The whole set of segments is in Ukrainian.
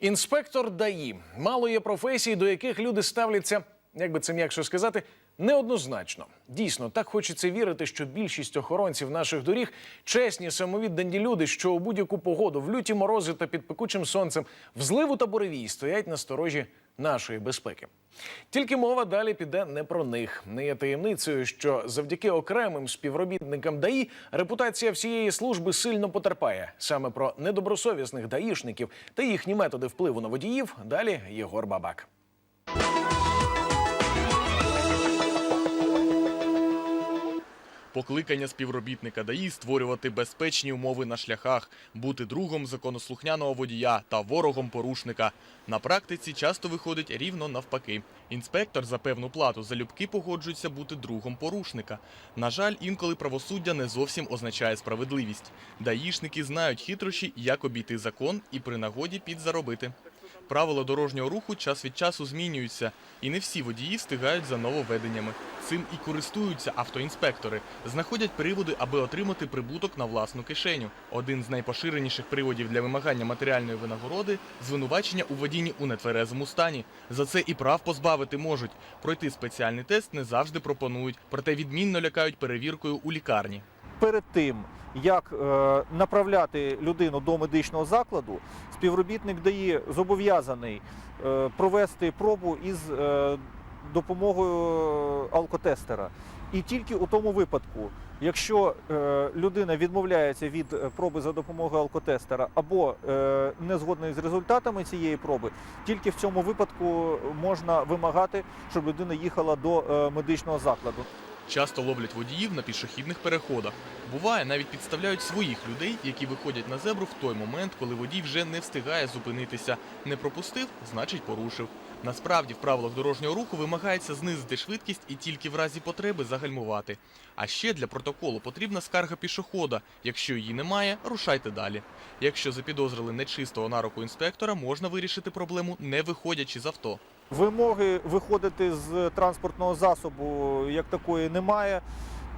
Інспектор ДАІ мало є професій, до яких люди ставляться, як би це м'якше сказати, неоднозначно. Дійсно, так хочеться вірити, що більшість охоронців наших доріг чесні, самовіддані люди, що у будь-яку погоду, в люті морози та під пекучим сонцем, в зливу та буревій стоять на сторожі нашої безпеки. Тільки мова далі піде не про них. Не є таємницею, що завдяки окремим співробітникам ДАІ репутація всієї служби сильно потерпає. Саме про недобросовісних даїшників та їхні методи впливу на водіїв. Далі Єгор Бабак. Покликання співробітника ДАІ створювати безпечні умови на шляхах, бути другом законослухняного водія та ворогом порушника. На практиці часто виходить рівно навпаки. Інспектор за певну плату залюбки погоджується бути другом порушника. На жаль, інколи правосуддя не зовсім означає справедливість. Даїшники знають хитрощі, як обійти закон і при нагоді підзаробити. Правила дорожнього руху час від часу змінюються, і не всі водії встигають за нововведеннями. Цим і користуються автоінспектори, знаходять приводи, аби отримати прибуток на власну кишеню. Один з найпоширеніших приводів для вимагання матеріальної винагороди звинувачення у водінні у нетверезому стані. За це і прав позбавити можуть. Пройти спеціальний тест не завжди пропонують, проте відмінно лякають перевіркою у лікарні. Перед тим, як е, направляти людину до медичного закладу, співробітник ДАІ зобов'язаний е, провести пробу із е, допомогою алкотестера. І тільки у тому випадку, якщо людина відмовляється від проби за допомогою алкотестера або не згодна з результатами цієї проби, тільки в цьому випадку можна вимагати, щоб людина їхала до медичного закладу. Часто ловлять водіїв на пішохідних переходах. Буває, навіть підставляють своїх людей, які виходять на зебру в той момент, коли водій вже не встигає зупинитися. Не пропустив, значить порушив. Насправді в правилах дорожнього руху вимагається знизити швидкість і тільки в разі потреби загальмувати. А ще для протоколу потрібна скарга пішохода. Якщо її немає, рушайте далі. Якщо запідозрили нечистого на руку інспектора, можна вирішити проблему, не виходячи з авто. Вимоги виходити з транспортного засобу як такої немає.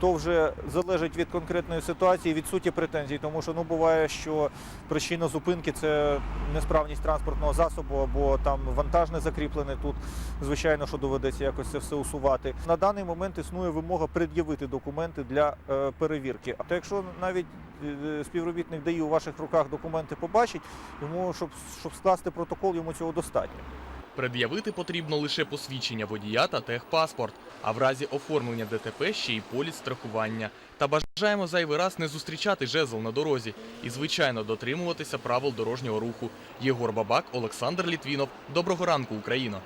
То вже залежить від конкретної ситуації, від суті претензій, тому що ну буває, що причина зупинки це несправність транспортного засобу або там вантаж не закріплений. Тут звичайно, що доведеться якось це все усувати. На даний момент існує вимога пред'явити документи для е, перевірки. А то якщо навіть е, співробітник ДАІ у ваших руках документи побачить, йому щоб, щоб скласти протокол, йому цього достатньо. Пред'явити потрібно лише посвідчення водія та техпаспорт, а в разі оформлення ДТП ще й поліс страхування. Та бажаємо зайвий раз не зустрічати жезл на дорозі і, звичайно, дотримуватися правил дорожнього руху. Єгор Бабак, Олександр Літвінов. Доброго ранку, Україно!